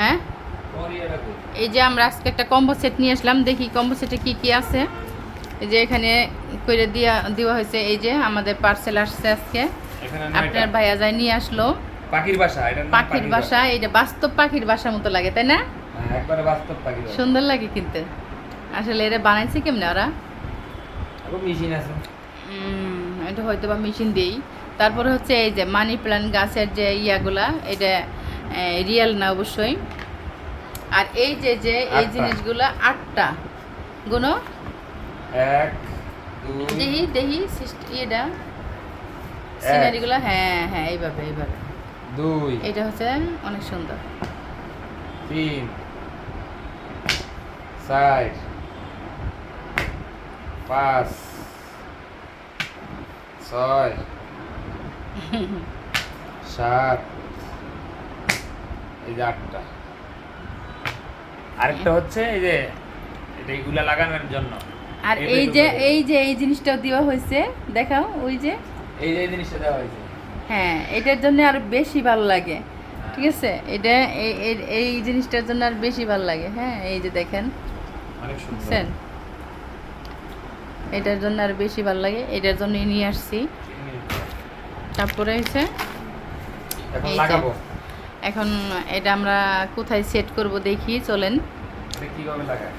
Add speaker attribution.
Speaker 1: হ্যাঁ? এই যে আমরা আজকে একটা কম্বো সেট নিয়ে আসলাম দেখি কম্বো সেটে কি কি আছে। এই যে এখানে করে দিয়া দেওয়া হয়েছে এই যে আমাদের পার্সেল আসছে আজকে। আপনার ভাইয়া যায় নিয়ে আসলো।
Speaker 2: পাখির বাসা
Speaker 1: পাখির বাসা এটা বাস্তব পাখির বাসা মতো লাগে তাই না?
Speaker 2: হ্যাঁ,
Speaker 1: সুন্দর লাগে কিন্তু। আসলে এটা বানাইছে কেমনে ওরা?
Speaker 2: মেশিন আছে।
Speaker 1: এটা হয়তো বা মেশিন দিই তারপরে হচ্ছে এই যে মানি প্ল্যান্ট গাছের যে ইয়াগুলা এটা রিয়েল না অবশ্যই। আর এই যে যে এই। জিনিসগুলা আটটা। গুনো।
Speaker 2: এক
Speaker 1: দেহি দেহি ইয়েটা। সিনারিগুলো হ্যাঁ হ্যাঁ এইভাবে এইভাবে।
Speaker 2: দুই।
Speaker 1: এটা হচ্ছে অনেক সুন্দর।
Speaker 2: তিন। চার। পাঁচ। ছয়। সাত এই যে আটটা। আরেকটা হচ্ছে এই যে এটা এইগুলা লাগানোর জন্য।
Speaker 1: আর
Speaker 2: এই
Speaker 1: যে এই যে এই জিনিসটাও দেওয়া হয়েছে দেখাও ওই যে।
Speaker 2: এই যে জিনিসটা দেওয়া হয়েছে।
Speaker 1: হ্যাঁ এটার জন্য আরও বেশি ভালো লাগে ঠিক আছে? এটা এই- জিনিসটার জন্য আর বেশি ভালো লাগে হ্যাঁ? এই যে দেখেন।
Speaker 2: অনেক
Speaker 1: বুঝছেন? এটার জন্য আর বেশি ভালো লাগে এটার জন্য নিয়ে আসছি। তারপরে
Speaker 2: এখন
Speaker 1: এই যে। এখন এটা আমরা কোথায় সেট করব দেখি চলেন।
Speaker 2: কীভাবে লাগায়?